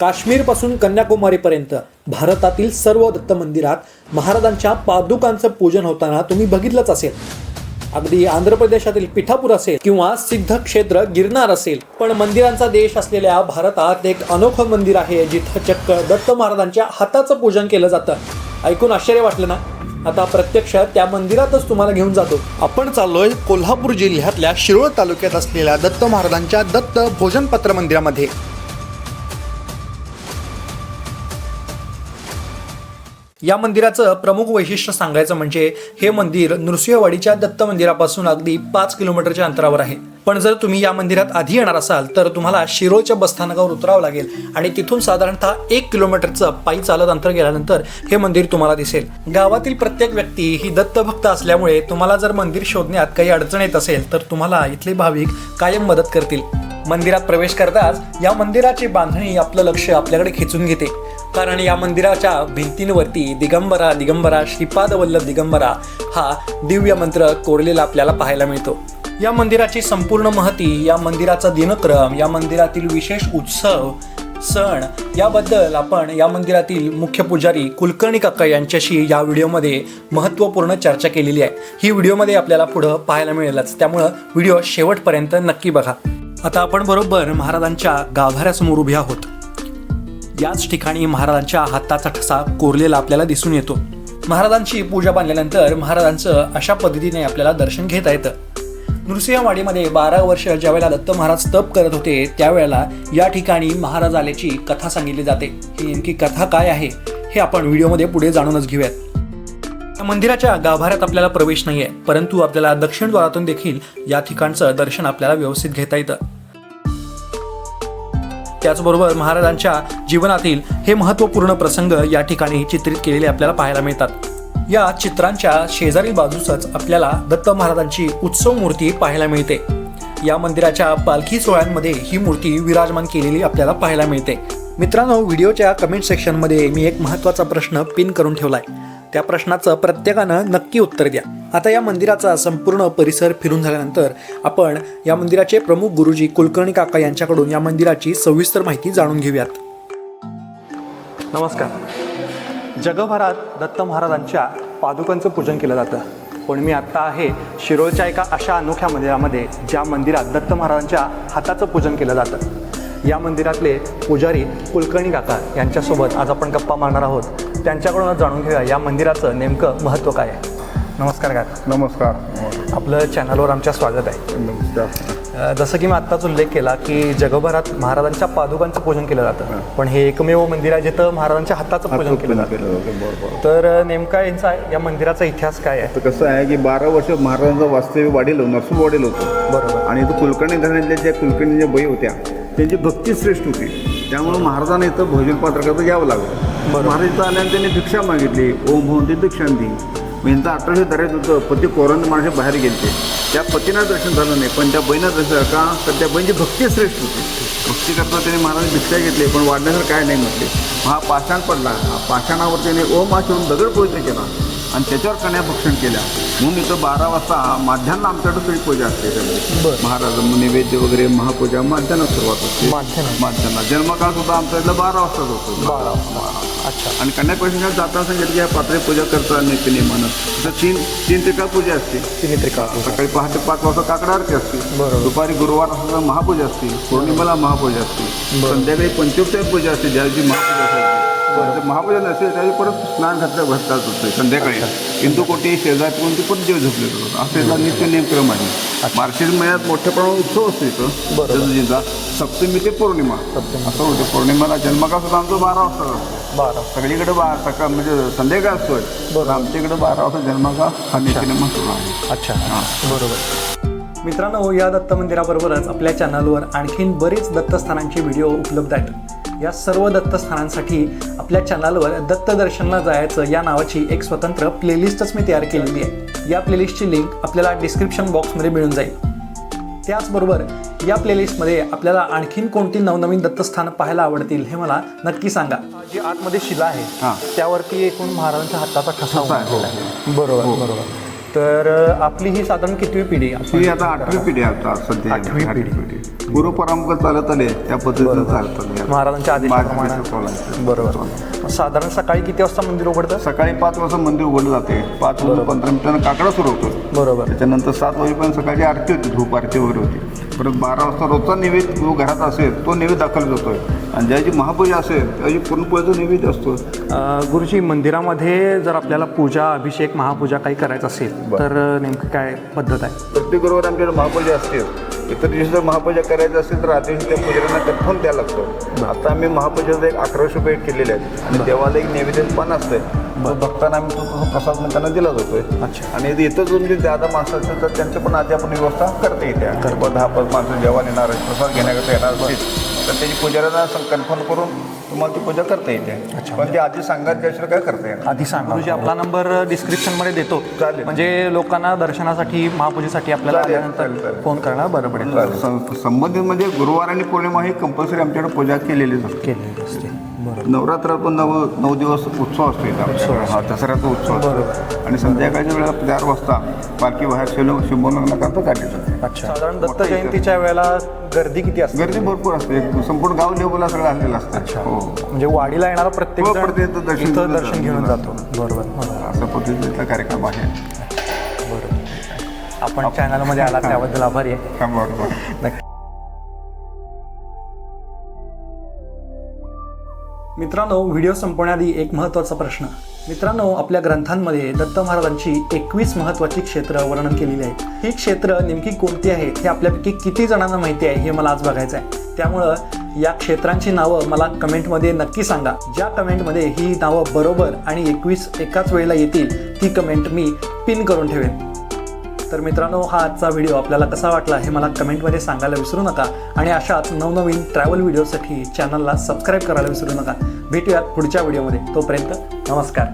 काश्मीरपासून कन्याकुमारीपर्यंत भारतातील सर्व दत्त मंदिरात महाराजांच्या पादुकांचं पूजन होताना तुम्ही बघितलंच असेल. अगदी आंध्र प्रदेशातील पिठापूर असेल किंवा सिद्ध क्षेत्र गिरनार असेल. पण मंदिरांचा देश असलेल्या भारतात एक अनोखं मंदिर आहे जिथं चक्क दत्त महाराजांच्या हाताचं पूजन केलं जातं. ऐकून आश्चर्य वाटलं ना? आता प्रत्यक्ष त्या मंदिरातच तुम्हाला घेऊन जातो. आपण चाललोय कोल्हापूर जिल्ह्यातल्या शिरोळ तालुक्यात असलेल्या दत्त महाराजांच्या दत्त भोजनपत्र मंदिरामध्ये. या मंदिराचं प्रमुख वैशिष्ट्य सांगायचं म्हणजे हे मंदिर नृसिंहवाडीच्या दत्त मंदिरापासून अगदी पाच किलोमीटरच्या अंतरावर आहे. पण जर तुम्ही या मंदिरात आधी येणार असाल तर तुम्हाला शिरोळच्या बसस्थानकावर उतरावं लागेल आणि तिथून साधारणतः एक किलोमीटरचं पायी चालत अंतर गेल्यानंतर हे मंदिर तुम्हाला दिसेल. गावातील प्रत्येक व्यक्ती ही दत्तभक्त असल्यामुळे तुम्हाला जर मंदिर शोधण्यात काही अडचण येत असेल तर तुम्हाला इथले भाविक कायम मदत करतील. मंदिरात प्रवेश करताच या मंदिराची बांधणी आपलं लक्ष आपल्याकडे खेचून घेते. कारण या मंदिराच्या भिंतींवरती दिगंबरा दिगंबरा श्रीपाद वल्लभ दिगंबरा हा दिव्य मंत्र कोरलेला आपल्याला पाहायला मिळतो. या मंदिराची संपूर्ण महती या मंदिराचा दिनक्रम या मंदिरातील विशेष उत्सव सण याबद्दल आपण या मंदिरातील मुख्य पुजारी कुलकर्णी काका यांच्याशी या व्हिडिओमध्ये महत्त्वपूर्ण चर्चा केलेली आहे. ही व्हिडिओमध्ये आपल्याला पुढं पाहायला मिळेलच. त्यामुळं व्हिडिओ शेवटपर्यंत नक्की बघा. आता आपण बरोबर महाराजांच्या गाभाऱ्यासमोर उभे आहोत. याच ठिकाणी महाराजांच्या हाताचा ठसा कोरलेला आपल्याला दिसून येतो. महाराजांची पूजा बांधल्यानंतर महाराजांचं अशा पद्धतीने आपल्याला दर्शन घेता येतं. नृसिंहवाडीमध्ये बारा वर्ष ज्यावेळेला दत्त महाराज तप करत होते त्यावेळेला या ठिकाणी महाराज आल्याची कथा सांगितली जाते. ही नेमकी कथा काय आहे हे आपण व्हिडिओमध्ये पुढे जाणूनच घेऊयात. मंदिराच्या गाभाऱ्यात आपल्याला प्रवेश नाही आहे परंतु आपल्याला दक्षिण द्वारातून देखील या ठिकाणचं दर्शन आपल्याला व्यवस्थित घेता येतं. त्याचबरोबर महाराजांच्या जीवनातील हे महत्त्वपूर्ण प्रसंग या ठिकाणी चित्रित केलेले आपल्याला पाहायला मिळतात. या चित्रांच्या शेजारी बाजूसच आपल्याला दत्त महाराजांची उत्सव मूर्ती पाहायला मिळते. या मंदिराच्या पालखी सोहळ्यांमध्ये ही मूर्ती विराजमान केलेली आपल्याला पाहायला मिळते. मित्रांनो व्हिडिओच्या कमेंट सेक्शनमध्ये मी एक महत्त्वाचा प्रश्न पिन करून ठेवलाय. त्या प्रश्नाचं प्रत्येकानं नक्की उत्तर द्या. आता या मंदिराचा संपूर्ण परिसर फिरून झाल्यानंतर आपण या मंदिराचे प्रमुख गुरुजी कुलकर्णी काका यांच्याकडून या मंदिराची सविस्तर माहिती जाणून घेऊयात. नमस्कार. जगभरात दत्त महाराजांच्या पादुकांचं पूजन केलं जातं. पण मी आत्ता आहे शिरोळच्या एका अशा अनोख्या मंदिरामध्ये ज्या मंदिरात दत्त महाराजांच्या हाताचं पूजन केलं जातं. या मंदिरातले पुजारी कुलकर्णी काका यांच्यासोबत आज आपण गप्पा मारणार आहोत. त्यांच्याकडूनच जाणून घेऊया या मंदिराचं नेमकं महत्त्व काय आहे. नमस्कार काका. नमस्कार. आपलं चॅनलवर आमच्या स्वागत आहे. नमस्कार. जसं की मी आत्ताच उल्लेख केला की जगभरात महाराजांच्या पादुकांचं पूजन केलं जातं. पण हे एकमेव मंदिर आहे जिथं महाराजांच्या हाताचं पूजन केलं जातं. बरोबर तर नेमका यांचा या मंदिराचा इतिहास काय आहे? तर कसं आहे की बारा वर्ष महाराजांचं वास्तव्य वाढील नरसून वाढील होतं. बरोबर. आणि इथं कुलकर्णी घराण्यातल्या ज्या कुलकर्णी ज्या बाई होत्या त्यांची भक्ती श्रेष्ठ होती. त्यामुळे महाराजांना इथं भोजन पात्रकाचं यावं लागलं. महाराज इथं आल्याने त्यांनी भिक्षा मागितली ओम भवन ते दीक्षांती. मग अठराशे दरात होतं. पती कोरोना माणसे बाहेर गेलते. त्या पतींना दर्शन झालं नाही पण त्या बहिणा दर्शन का? तर त्या बहिणीची भक्ती श्रेष्ठ होती. भक्ती करता त्याने महाराज भिक्षा घेतली पण वाढण्यासारखं काय नाही म्हटले. हा पाषाण पडला. हा पाषाणावर त्याने ओम आचरून दगड पवित्र केला. आणि त्याच्यावर कन्या भक्षण केल्या. म्हणून इथं बारा वाजता माध्यान्ह आमच्याकडे तरी पूजा असते. महाराज नैवेद्य वगैरे महापूजा माध्यान्ह सुरुवात असते माध्यान्ह. जन्मकाळ सुद्धा आमच्या इथलं बारा वाजताच होतो. बारा अच्छा. आणि कन्याप्रश्नात जाताना सांगितलं की या पात्रे पूजा करता नित्य नियमानं तर तीन तीन त्रिकाळ पूजा असते. तिने त्रिकाळ सकाळी पहाटे पाच वाजता काकडा आरती असते. दुपारी गुरुवार महापूजा असते. पौर्णिमेला महापूजा असते. संध्याकाळी पंचोपचार पूजा असते. ज्याची महापूजा असते. जर महापूजा नसेल त्यावेळी परत स्नान घातल्या भरतात होते संध्याकाळी. हिंदू कोटी शेजारी कोणती पण देव झोपले जातात. असा याचा नित्य नियमक्रम आहे. मार्गशीर महिन्यात मोठ्या प्रमाणात उत्सव असतो इथं. जसजीचा सप्तमी ते पौर्णिमा. असं होतं. पौर्णिमेला जन्मकाळ सुद्धा आमचं बारा वाजता असतो बारा. सगळीकडे बा सकाळ म्हणजे संध्याकाळ असतोय. बरोबर. आमच्या इकडे बारा वाजता जन्माचा हा नित्यनेम सुरू आहे अच्छा. बरोबर. मित्रांनो या दत्त मंदिराबरोबरच आपल्या चॅनलवर आणखीन बरेच दत्तस्थानांचे व्हिडिओ उपलब्ध आहेत. या सर्व दत्तस्थानांसाठी आपल्या चॅनलवर दत्त दर्शनला जायचं या नावाची एक स्वतंत्र प्लेलिस्टच मी तयार केलेली आहे. या प्लेलिस्टची लिंक आपल्याला डिस्क्रिप्शन बॉक्समध्ये मिळून जाईल. त्याचबरोबर या प्लेलिस्टमध्ये आपल्याला आणखीन कोणती नवनवीन दत्तस्थानं पाहायला आवडतील हे मला नक्की सांगा. जी आतमध्ये शिला आहे हां. त्यावरती एकूण महाराजांच्या हाताचा ठसा हो. बरोबर बरोबर. तर आपली ही साधारण कितवी पिढी? ही आता आठवी पिढी आता सध्या. आठवी पिढी. पिढी. पूर्व परंपरा चालत आले त्या पद्धतीनं चालत आले महाराजांच्या आदेशाप्रमाणे. बरोबर. साधारण सकाळी किती वाजता मंदिर उघडतं? सकाळी पाच वाजता मंदिर उघडलं जाते. पाच वाजून पंधरा मिनिटांना काकडा सुरू होतो. बरोबर. त्याच्यानंतर सात वाजेपर्यंत सकाळची आरती होती. धूप आरती वगैरे होती. परत बारा वाजता रोजचा नैवेद्य जो घरात असेल तो नैवेद्य दाखल जातोय आणि ज्याची महापूजा असेल त्याची पुरणपोळीचा नैवेद्य असतो. गुरुजी मंदिरामध्ये जर आपल्याला पूजा अभिषेक महापूजा काही करायचं असेल तर नेमकं काय पद्धत आहे? प्रत्येक गुरुवार आमच्याकडे महापूजा असते. इतर दिवशी जर महापूजा करायची असेल तर आधी त्या पुजाऱ्यांना कन्फर्म द्यायला लागतो. आता आम्ही महापूजेचा एक अकराशे रुपये केलेले आहेत. आणि देवाला एक नैवेद्य पान असतंय. तो भक्तांना आम्ही तो तसा प्रसाद म्हणून त्यांना दिला जातोय. अच्छा. आणि इथं जो म्हणजे ज्यादा माणसं असतील तर त्यांच्या पण आधी आपण व्यवस्था करता येते किंवा दहा पाच माणसं जेवण येणार आहेत, प्रसाद घेण्याकरता येणार तर त्याची पुजाऱ्यांना कन्फर्म करून तुम्हाला ती पूजा करता येते. पण ते आधी सांगायचं त्याशिवाय काय करता येणार. आधी सांगा. गुरुजी आपला नंबर डिस्क्रिप्शनमध्ये देतो. चालेल. म्हणजे लोकांना दर्शनासाठी महापूजेसाठी आपल्याला आल्यानंतर. फोन करणं बरं पडेल सं- संबंधित म्हणजे गुरुवार आणि पौर्णिमा ही कंपल्सरी आमच्याकडे पूजा केलेलीच असते. केलेली असते. नवरात्रात पण नव नऊ दिवस उत्सव असतो इथं. हा दसऱ्याचा उत्सव असतो. आणि संध्याकाळच्या वेळेला चार वाजता पालखी बाहेर शिलो शिवलग्नाकरता काढली जाते अच्छा. साधारण दत्त जयंतीच्या वेळेला गर्दी किती असते? गर्दी भरपूर असते. संपूर्ण गाव लेवलला सगळं आलेलं असतं. अच्छा. हो. म्हणजे वाडीला येणारा प्रत्येक हो, दर्शन घेऊन दर्शन जातो. घेऊन जातो. बरोबर बरोबर. असा पद्धतीचा कार्यक्रम आहे. बरोबर. आपण चॅनलमध्ये आला त्याबद्दल आभारी आहे. मित्रांनो व्हिडिओ संपवण्याआधी एक महत्त्वाचा प्रश्न. मित्रांनो आपल्या ग्रंथांमध्ये दत्त महाराजांची एकवीस महत्त्वाची क्षेत्र वर्णन केलेली आहेत. ही क्षेत्र नेमकी कोणती आहेत हे आपल्यापैकी किती जणांना माहिती आहे हे मला आज बघायचं आहे त्यामुळं या क्षेत्रांची नावं मला कमेंटमध्ये नक्की सांगा. ज्या कमेंटमध्ये ही नावं बरोबर आणि एकवीस एकाच वेळेला येतील ती कमेंट मी पिन करून ठेवेन. तर मित्रांनो हा आजचा व्हिडिओ आपल्याला कसा वाटला हे मला कमेंटमध्ये सांगायला विसरू नका. आणि अशाच नवनवीन ट्रॅव्हल व्हिडिओसाठी चॅनलला सबस्क्राईब करायला विसरू नका. भेटूयात पुढच्या व्हिडिओमध्ये तोपर्यंत नमस्कार.